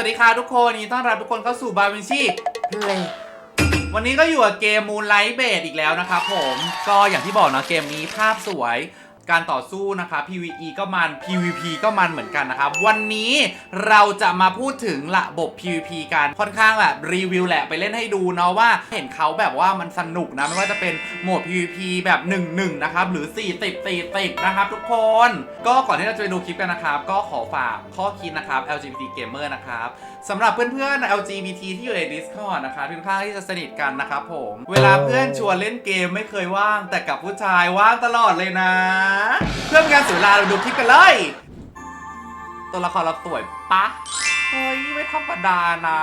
สวัสดีค่ะทุกคนยินดีต้อนรับทุกคนเข้าสู่บาวินชีเพลย์วันนี้ก็อยู่กับเกม Moonlight b a s e อีกแล้วนะครับผม ก็อย่างที่บอกนะเกมนี้ภาพสวย การต่อสู้นะครับ PVE ก็มัน PVP ก็มันเหมือนกันนะครับ วันนี้เราจะมาพูดถึงระบบ PVP กัน ค่อนข้างแบบรีวิวแหละไปเล่นให้ดูเนาะว่าเห็นเขาแบบว่ามันสนุกนะ ไม่ว่าจะเป็นโหมด PVP แบบ 1-1 นะครับ หรือ 4 ติดตีติดนะครับทุกคน ก็ก่อนที่เราจะไปดูคลิปกันนะครับ ก็ขอฝากข้อคิดนะครับ LGBT Gamer นะครับสำหรับเพื่อนๆ LGBT ที่อยู่ใน Discord นะครับค่อนข้างที่จะสนิทกันนะครับผม เวลาเพื่อนชวนเล่นเกมไม่เคยว่าง แต่กับผู้ชายว่างตลอดเลยนะเพื่อเป็นการเสียเวลาเราดูคลิปกันเลย ตัวละครเราสวยปะเฮ้ยไม่ธรรมดานะ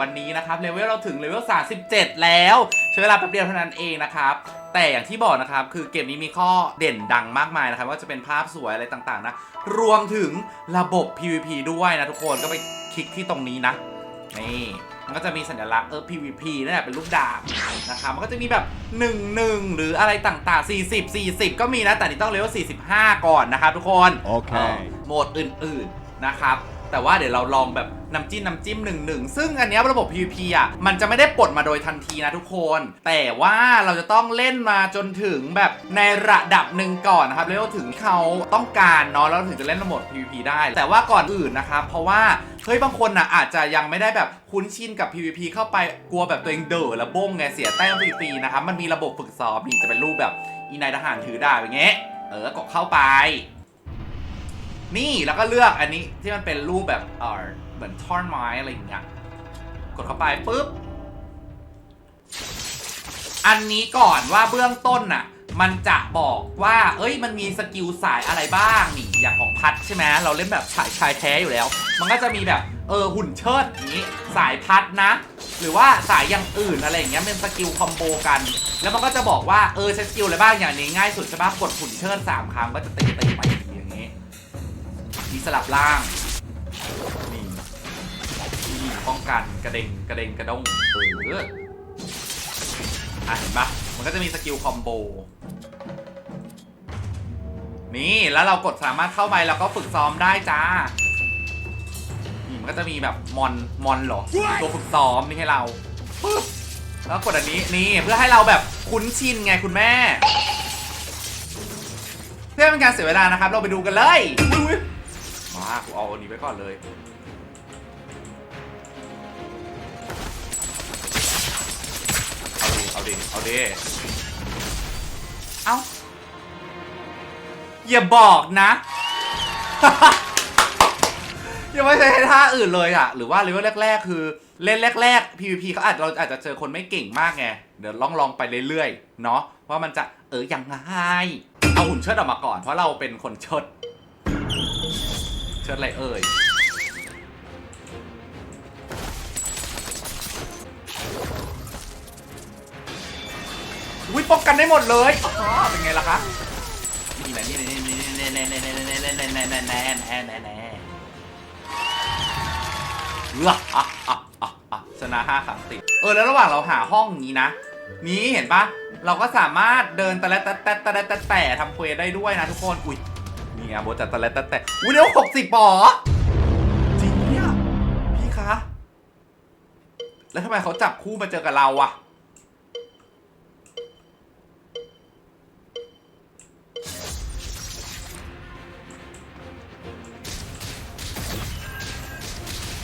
วันนี้นะครับเลเวลเราถึงเลเวล 37 แล้วใช้เวลาแป๊บเดียวเท่านั้นเองนะครับ แต่อย่างที่บอกนะครับ คือเกมนี้มีข้อเด่นดังมากมายนะครับ ว่าจะเป็นภาพสวยอะไรต่างๆนะ รวมถึงระบบ PVP ด้วยนะทุกคนก็ไปคลิกที่ตรงนี้นะ นี่ มันก็จะมีสัญลักษณ์เออ PVP นั่นแหละเป็นรูปดาบนะครับมันก็จะมีแบบ 1 1 หรืออะไรต่างๆ 40 40 ก็มีนะ แต่นี่ต้องเลเวล45 ก่อนนะครับทุกคนโอเคโหมดอื่นๆนะครับ แต่ว่าเดี๋ยวเราลองแบบน้ำจิ้มน้ำจิ้มหนึ่งหนึ่งซึ่งอันเนี้ยระบบ PVP อะมันจะไม่ได้ปลดมาโดยทันทีนะทุกคน แต่ว่าเราจะต้องเล่นมาจนถึงแบบในระดับหนึ่งก่อนนะครับแล้วถึงเขาต้องการเนาะแล้วถึงจะเล่นระบบ PVP ได้ แต่ว่าก่อนอื่นนะครับเพราะว่าเฮ้ยบางคนน่ะอาจจะยังไม่ได้แบบคุ้นชินกับ PVP เข้าไปกลัวแบบตัวเองเด๋อและบ้งไงเสียแต้มฟรีๆนะครับมันมีระบบฝึกซ้อมนี่จะเป็นรูปแบบอีนายทหารถือดาบอย่างเงี้ยเออกดเข้าไป นี่แล้วก็เลือกอันนี้ที่มันเป็นรูปแบบเออเหมือนท่อนไม้อะไรอย่างเงี้ยกดเข้าไปปุ๊บ อันนี้ก่อนว่าเบื้องต้นน่ะ มันจะบอกว่า เอ้ย มันมีสกิลสายอะไรบ้างนี่ อย่างของพัดใช่ไหมเราเล่นแบบชายชายแท้อยู่แล้ว มันก็จะมีแบบ เออ หุ่นเชิดนี้ สายพัดนะ หรือว่าสายอย่างอื่นอะไรอย่างเงี้ย เป็นสกิลคอมโบกัน แล้วมันก็จะบอกว่า เออใช้สกิลอะไรบ้าง อย่างนี้ง่ายสุดใช่ปะกดหุ่นเชิดสามครั้งก็จะตีตีไป มีสลับล่าง นี่นี่ป้องกันกระเด็งกระเด็งกระด้งเอออะเห็นปะมันก็จะมีสกิลคอมโบ นี่แล้วเรากดสามารถเข้าไปแล้วก็ฝึกซ้อมได้จ้า นี่มันก็จะมีแบบมอนมอนหรอ ตัวฝึกซ้อมนี่ให้เราปึ๊บแล้วกดอันนี้นี่เพื่อให้เราแบบคุ้นชินไงคุณแม่ เพื่อเป็นการเสียเวลานะครับ เราไปดูกันเลยอุ๊ย มากูเอาอันนี้ไว้ก่อนเลยเอาดิเอาดิเอาดิเอาอย่าบอกนะ ยังไม่ใช่ท่าอื่นเลยอะหรือว่าเลเวลแรก ๆ คือเล่นแรก ๆ PVP เขาอาจเราอาจจะเจอคนไม่เก่งมากไง เดี๋ยวลองลองไปเรื่อยๆ เนาะว่ามันจะเออยังไงเอาหุ่นเชิดออกมาก่อนเพราะเราเป็นคนเชิด เชิดอะไรเอ่ยอุ้ยป้องกันได้หมดเลยอ๋อเป็นไงล่ะคะนี่แหละนี่นี่นี่นี่นี่นี่นี่นี่นี่นี่นี่นี่นี่นี่นี่นี่เอออะอะอะอะชนะห้าครั้งติดเออแล้วระหว่างเราหาห้องนี้นะ นี้เห็นปะเราก็สามารถเดินแตะและแตะแต่แตะแต่ทำเควสได้ด้วยนะทุกคน อุ้ย นี่ไงโบจัดตะและตะแต่อุ้ยเดี๋ยวหกสิบปอจริงเนี่ยพี่คะ แล้วทำไมเขาจับคู่มาเจอกับเราอะ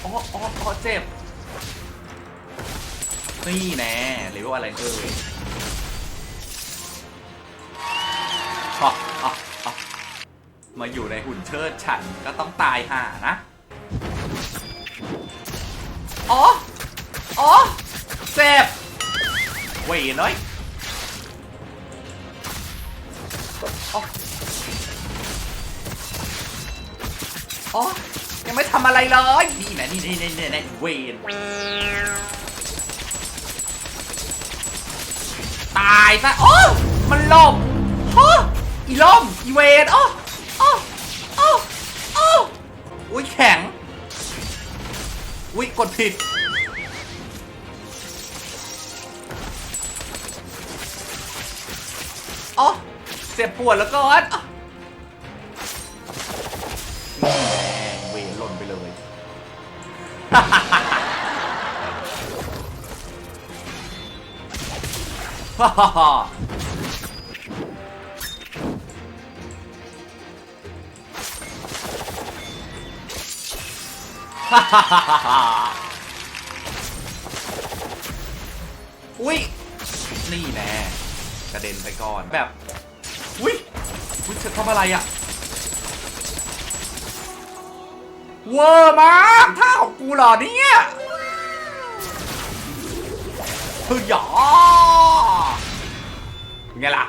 อ๋ออ๋ออ๋อเจ็บ นี่แน่เลเวลอะไรเอ่ย มาอยู่ในหุ่นเชิดฉันก็ต้องตายห่านะ อ๋อ อ๋อเจ็บเวยน้อยอ๋ออ๋อยังไม่ทำอะไรเลยนี่นะนี่นี่นี่นี่นี่เวนตายซะโอ้มันหลบฮะอีล่มอีเวนโอ้ โอ้โอ้โอ้อุ้ยแข็ง อุ้ยกดผิด อ๋อ เจ็บปวดแล้วก่อนอ๋อนี่แม่งเวรหล่นไปเลย ฮ่าฮ่าฮ่า อุ้ย นี่แน่กระเด็นไปก่อนแบบ อุ้ยอุ้ยเธอทำอะไรอะ เวอร์มากท่าของกูเหรอเนี่ยคือหยอไงล่ะ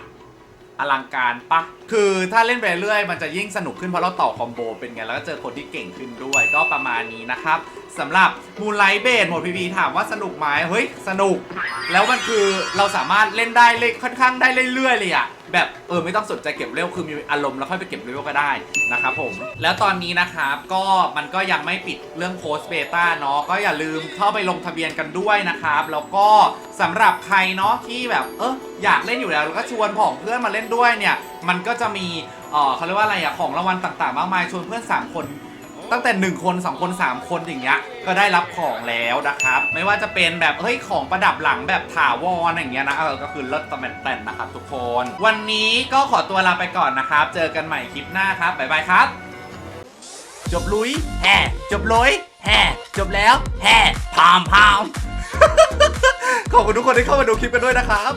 อลังการปะคือถ้าเล่นไปเรื่อยมันจะยิ่งสนุกขึ้นเพราะเราต่อคอมโบเป็นไง แล้วก็เจอคนที่เก่งขึ้นด้วยก็ประมาณนี้นะครับสำหรับมูนไลท์เบดหมดพีพีถามว่าสนุกไหมเฮ้ยสนุก แล้วมันคือเราสามารถเล่นได้เลยค่อนข้างได้เรื่อยๆเลยอะ แบบเออไม่ต้องสนใจเก็บเร็วคือมีอารมณ์แล้วค่อยไปเก็บเร็วก็ได้นะครับผม แล้วตอนนี้นะครับก็มันก็ยังไม่ปิดเรื่องโพสเบต้าเนาะก็อย่าลืมเข้าไปลงทะเบียนกันด้วยนะครับแล้วก็สำหรับใครเนาะที่แบบเอออยากเล่นอยู่แล้วแล้วก็ชวนผองเพื่อนมาเล่นด้วยเนี่ย มันก็จะมีเออเขาเรียกว่าอะไรอะของรางวัลต่างๆ มากมายชวนเพื่อน3คน ตั้งแต่ 1 คน 2 คน 3 คนอย่างเงี้ยก็ได้รับของแล้วนะครับ ไม่ว่าจะเป็นแบบเฮ้ยของประดับหลังแบบถาวรอย่างเงี้ยนะเออก็คือเลิศตะแมนแตนนะครับทุกคน วันนี้ก็ขอตัวลาไปก่อนนะครับ เจอกันใหม่คลิปหน้าครับบ๊ายบายครับ จบลุยแห่จบลุยแห่จบแล้วแห่พามพามขอบคุณทุกคนที่เข้ามาดูคลิปกันด้วยนะครับ